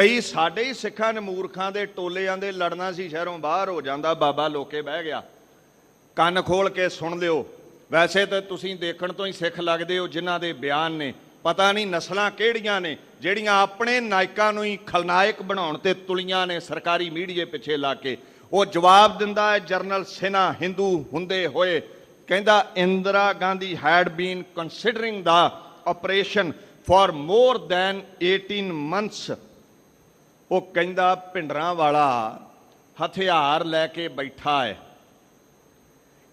ਕਈ ਸਾਡੇ ਹੀ ਸਿੱਖਾਂ ਨੇ ਮੂਰਖਾਂ ਦੇ ਟੋਲਿਆਂ ਦੇ ਲੜਨਾ ਸੀ, ਸ਼ਹਿਰੋਂ ਬਾਹਰ ਹੋ ਜਾਂਦਾ, ਬਾਬਾ ਲੋਕੇ ਬਹਿ ਗਿਆ। ਕੰਨ ਖੋਲ ਕੇ ਸੁਣ ਲਿਓ। ਵੈਸੇ ਤਾਂ ਤੁਸੀਂ ਦੇਖਣ ਤੋਂ ਹੀ ਸਿੱਖ ਲੱਗਦੇ ਹੋ, ਜਿਨ੍ਹਾਂ ਦੇ ਬਿਆਨ ਨੇ। ਪਤਾ ਨਹੀਂ ਨਸਲਾਂ ਕਿਹੜੀਆਂ ਨੇ, ਜਿਹੜੀਆਂ ਆਪਣੇ ਨਾਇਕਾਂ ਨੂੰ ਹੀ ਖਲਨਾਇਕ ਬਣਾਉਣ ਤੇ ਤੁਲੀਆਂ ਨੇ ਸਰਕਾਰੀ ਮੀਡੀਏ ਪਿੱਛੇ ਲਾ ਕੇ। ਉਹ ਜਵਾਬ ਦਿੰਦਾ ਹੈ, ਜਰਨਲ ਸਿਨਾ ਹਿੰਦੂ ਹੁੰਦੇ ਹੋਏ। ਕਹਿੰਦਾ, Indira Gandhi had been considering the operation for more than 18 months ਉਹ ਕਹਿੰਦਾ, ਭਿੰਡਰਾਂ ਵਾਲਾ ਹਥਿਆਰ ਲੈ ਕੇ ਬੈਠਾ ਹੈ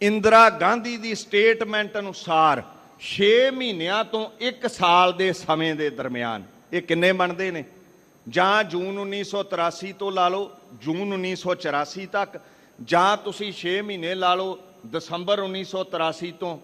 ਇੰਦਰਾ ਗਾਂਧੀ ਦੀ ਸਟੇਟਮੈਂਟ ਅਨੁਸਾਰ 6 ਮਹੀਨਿਆਂ ਤੋਂ 1 ਸਾਲ ਦੇ ਸਮੇਂ ਦੇ ਦਰਮਿਆਨ ਇਹ ਕਿੰਨੇ ਬਣਦੇ ਨੇ? ਜਾਂ ਜੂਨ 1983 ਤੋਂ ਲਾ ਲਓ, ਜੂਨ 1984 ਤੱਕ, ਜਾਂ ਤੁਸੀਂ 6 ਮਹੀਨੇ ਲਾ ਲਓ, ਦਸੰਬਰ 1983 ਤੋਂ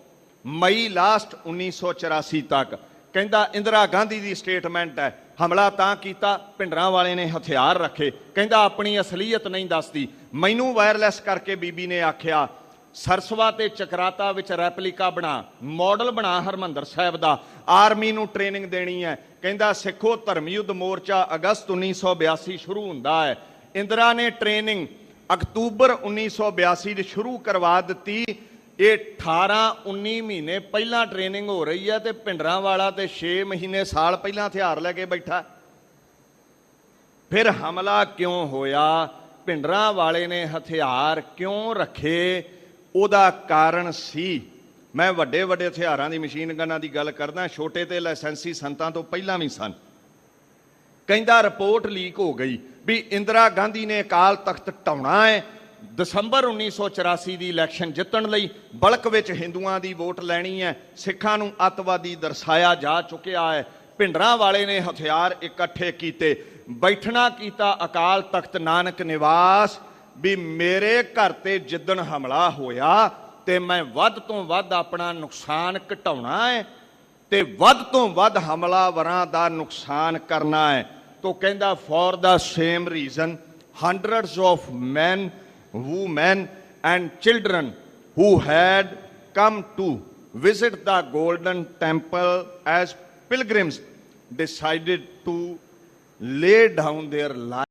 ਮਈ ਲਾਸਟ 1984 ਤੱਕ। ਕਹਿੰਦਾ, ਇੰਦਰਾ ਗਾਂਧੀ ਦੀ ਸਟੇਟਮੈਂਟ ਹੈ ਹਮਲਾ ਤਾਂ ਕੀਤਾ, ਭਿੰਡਰਾਂ ਵਾਲੇ ਨੇ ਹਥਿਆਰ ਰੱਖੇ। ਕਹਿੰਦਾ, ਆਪਣੀ ਅਸਲੀਅਤ ਨਹੀਂ ਦੱਸਦੀ। ਮੈਨੂੰ ਵਾਇਰਲੈਸ ਕਰਕੇ ਬੀਬੀ ਨੇ ਆਖਿਆ, ਸਰਸਵਾ ਤੇ ਚਕਰਾਤਾ ਵਿੱਚ ਰੈਪਲੀਕਾ ਬਣਾ ਮਾਡਲ ਬਣਾ ਹਰਮੰਦਰ ਸਾਹਿਬ ਦਾ। ਆਰਮੀ ਨੂੰ ਟ੍ਰੇਨਿੰਗ ਦੇਣੀ ਹੈ। ਕਹਿੰਦਾ, ਸਿੱਖੋ ਧਰਮ ਯੁੱਧ ਮੋਰਚਾ ਅਗਸਤ 1982 ਸ਼ੁਰੂ ਹੁੰਦਾ ਹੈ। ਇੰਦਰਾ ਨੇ ਟ੍ਰੇਨਿੰਗ ਅਕਤੂਬਰ 1982 ਚ ਸ਼ੁਰੂ ਕਰਵਾ ਦਿੱਤੀ। ਇਹ 18 19 ਮਹੀਨੇ ਪਹਿਲਾਂ ਟ੍ਰੇਨਿੰਗ ਹੋ ਰਹੀ ਹੈ ਤੇ ਭਿੰਡਰਾਂ ਵਾਲਾ ਤੇ 6 ਮਹੀਨੇ ਸਾਲ ਪਹਿਲਾਂ ਹਥਿਆਰ ਲੈ ਕੇ ਬੈਠਾ। ਫਿਰ ਹਮਲਾ ਕਿਉਂ ਹੋਇਆ? ਭਿੰਡਰਾਂ ਵਾਲੇ ਨੇ ਹਥਿਆਰ ਕਿਉਂ ਰੱਖੇ? ਉਹਦਾ ਕਾਰਨ ਸੀ। ਮੈਂ ਵੱਡੇ ਵੱਡੇ ਹਥਿਆਰਾਂ ਦੀ ਮਸ਼ੀਨ ਗਨਾਂ ਦੀ ਗੱਲ ਕਰਦਾ, ਛੋਟੇ ਤੇ ਲਾਇਸੈਂਸੀ ਸੰਤਾਂ ਤੋਂ ਪਹਿਲਾਂ ਵੀ ਸਨ। ਕਹਿੰਦਾ ਰਿਪੋਰਟ ਲੀਕ ਹੋ ਗਈ ਵੀ ਇੰਦਰਾ ਗਾਂਧੀ ਨੇ ਅਕਾਲ ਤਖਤ ਢਾਉਣਾ ਹੈ ਦਸੰਬਰ 1984 ਦੀ ਇਲੈਕਸ਼ਨ ਜਿੱਤਣ ਲਈ ਬਲਕ ਵਿੱਚ ਹਿੰਦੂਆਂ ਦੀ ਵੋਟ ਲੈਣੀ ਹੈ। ਸਿੱਖਾਂ ਨੂੰ ਅੱਤਵਾਦੀ ਦਰਸਾਇਆ ਜਾ ਚੁੱਕਿਆ ਹੈ। ਭਿੰਡਰਾਂ ਵਾਲੇ ਨੇ ਹਥਿਆਰ ਇਕੱਠੇ ਕੀਤੇ। ਬੈਠਣਾ ਕੀਤਾ ਅਕਾਲ ਤਖਤ ਨਾਨਕ ਨਿਵਾਸ ਵੀ ਮੇਰੇ ਘਰ ਤੇ ਜਿੱਦਣ ਹਮਲਾ ਹੋਇਆ ਤੇ ਮੈਂ ਵੱਧ ਤੋਂ ਵੱਧ ਆਪਣਾ ਨੁਕਸਾਨ ਘਟਾਉਣਾ ਹੈ ਤੇ ਵੱਧ ਤੋਂ ਵੱਧ ਹਮਲਾਵਰਾਂ ਦਾ ਨੁਕਸਾਨ ਕਰਨਾ ਹੈ। ਤੋ ਕਹਿੰਦਾ for the same reason hundreds of men women and children who had come to visit the golden temple as pilgrims decided to lay down their lives